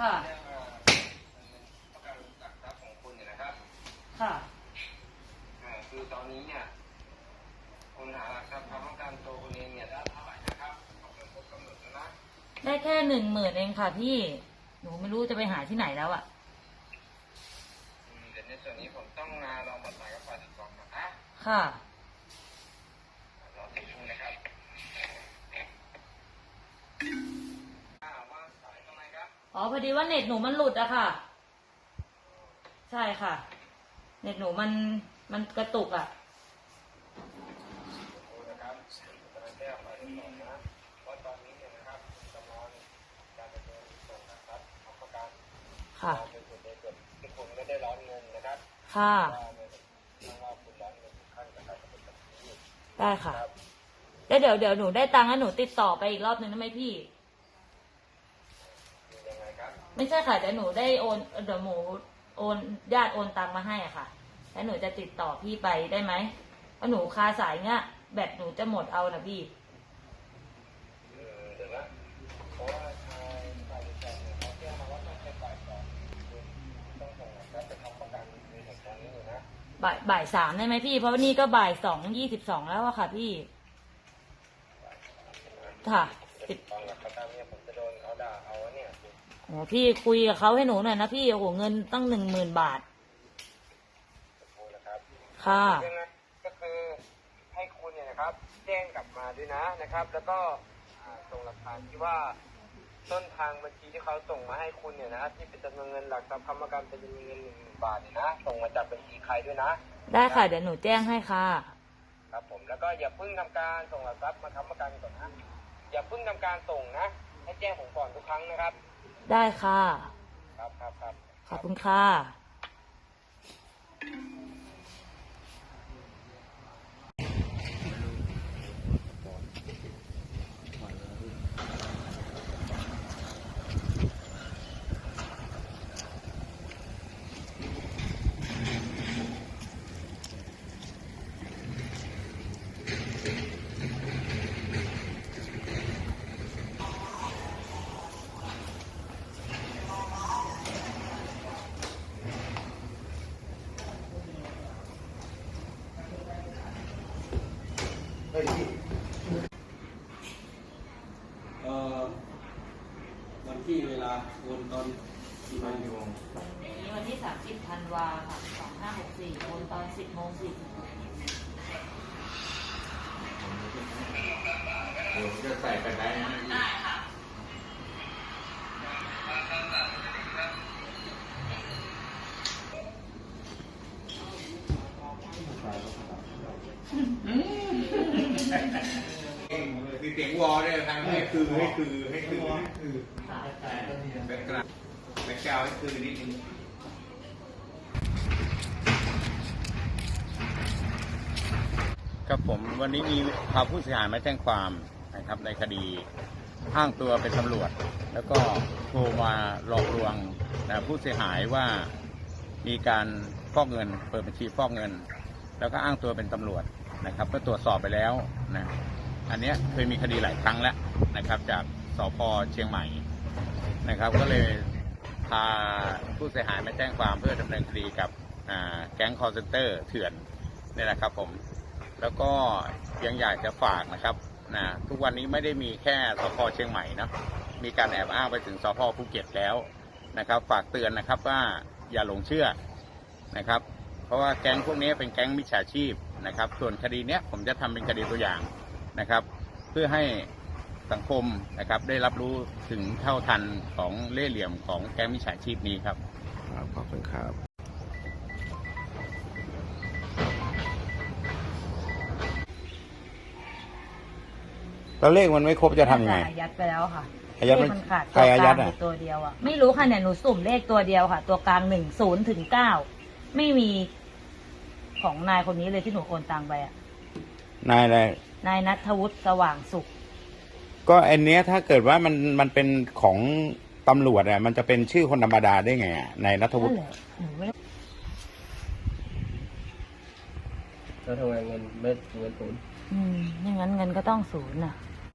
ค่ะแจ้งว่าประกันหลักทรัพย์ของคุณเนี่ยนะครับค่ะอ่าคือตอนนี้เนี่ยคุณหาหลักทรัพย์ความต้องการตัวคุณเองเนี่ยได้เท่าไหร่นะครับต้องเป็นครบกำหนดแล้วนะได้แค่หนึ่งหมื่นเองค่ะพี่หนูไม่รู้จะไปหาที่ไหนแล้วอะอืมเดี๋ยวในส่วนนี้ผมต้องมาลองประสานกับฝ่ายปกครองก่อนนะ ค่ะ พอดีว่าเน็ตหนูมันหลุดอะค่ะ ใช่ค่ะ เน็ตหนูมันมันกระตุกอะค่ะค่ะได้ค่ะแล้วเดี๋ยวเดี๋ยวหนูได้ตังค์แล้วหนูติดต่อไปอีกรอบหนึ่งได้ไหมพี่ คือยังไงครับ ไม่ใช่ค่ะเดี๋ยวหนูได้โอนเดี๋ยวหนูโอนญาติโอนตังค์มาให้อะค่ะ แล้วหนูจะติดต่อพี่ไปได้ไหมเพราะหนูคาสายเงี้ยแบตหนูจะหมดเอานะพี่เออเดี๋ยวนะเพราะว่าทางฝ่ายบริการเนี่ยเขาแจ้งมาว่าต้องใช้ฝ่ายก่อนคุณต้องส่งหลักทรัพย์ไปทำประกันในเหตุการณ์นี้อยู่นะบ่ายบ่ายสามได้ไหมพี่ เพราะว่านี่ก็บ่ายสองยี่สิบสองแล้วอะค่ะพี่ค่ะติด โดนเขาด่าเอาเนี่ยคุณโอ้พี่คุยกับเขาให้หนูหน่อยนะพี่โอ้โหเงินตั้งหนึ่งหมื่นบาทพูดนะครับค่ะ ยังไงก็คือให้คุณเนี่ยนะครับ แจ้งกลับมาด้วยนะนะครับ แล้วก็อ่าส่งหลักฐานที่ว่าต้นทางบัญชีที่เขาส่งมาให้คุณเนี่ยนะที่เป็นจำนวนเงินหลักทรัพย์ค้ำประกันเป็นจำนวนเงินหนึ่งหมื่นบาทเนี่ยนะส่งมาจากบัญชีใครด้วยนะ ได้ค่ะ เดี๋ยวหนูแจ้งให้ค่ะ ครับผมแล้วก็อย่าเพิ่งทำการส่งหลักทรัพย์มาค้ำประกันก่อนนะอย่าเพิ่งทำการส่งนะ ให้แจ้งผมก่อนทุกครั้งนะครับ ได้ค่ะ ครับครับครับขอบคุณค่ะ เอ่อวันที่เวลาโอนตอนกี่โมงกี่โมงอย่างนี้วันที่สามสิบธันวาค่ะสองห้าหกสี่โอนตอนสิบโมงสี่สิบหกเดี๋ยวจะใส่กันได้นะ เสียงวอลเนี่ยทางให้คือให้คือให้คือให้คือค่ะแบกกราวแบกกราวให้คือนิดนึงครับผมวันนี้มีพาผู้เสียหายมาแจ้งความนะครับในคดีอ้างตัวเป็นตำรวจ แล้วก็โทรมาหลอกลวงนะผู้เสียหายว่ามีการฟอกเงิน เปิดบัญชีฟอกเงิน แล้วก็อ้างตัวเป็นตำรวจนะครับ ก็ตรวจสอบไปแล้วนะ อันนี้เคยมีคดีหลายครั้งแล้วนะครับ จากสพเชียงใหม่นะครับ ก็เลยพาผู้เสียหายมาแจ้งความเพื่อดำเนินคดีกับแก๊งคอร์เซนเตอร์เถื่อนนี่แหละครับผมแล้วก็ยังอยากจะฝากนะครับนะทุกวันนี้ไม่ได้มีแค่สพเชียงใหม่เนะมีการแอบอ้างไปถึงสพภูเก็ตแล้วนะครับ ฝากเตือนนะครับว่าอย่าหลงเชื่อนะครับ เพราะว่าแก๊งพวกนี้เป็นแก๊งมิจฉาชีพนะครับ ส่วนคดีเนี้ยผมจะทำเป็นคดีตัวอย่าง นะครับ เพื่อให้สังคมนะครับได้รับรู้ถึงเท่าทันของเล่ห์เหลี่ยมของแก๊งมิจฉาชีพนี้ครับขอบคุณครับแล้วเลขมันไม่ครบจะทำยังไง อายัดไปแล้วค่ะอายัดเลมัขนมันขาดใครอายัดตัวกลางอะอยู่ตัวเดียวอะ ไม่รู้ค่ะเนี่ยหนูสุ่มเลขตัวเดียวค่ะ ตัวกลางหนึ่งศูนย์ถึงเก้าไม่มีของนายคนนี้เลยที่หนูโอนตังไปอะนายอะไร นายนัทวุฒิสว่างสุข ก็อันเนี้ยถ้าเกิดว่ามันมันเป็นของตำรวจอะมันจะเป็นชื่อคนธรรมดาได้ไงอะนายนัทวุนั่ฒินแหละหนูไม่ได้แล้วทำไมเงินไม่เงินศูนย์อืมไม่งั้นเงินก็ต้องศูนย์อะ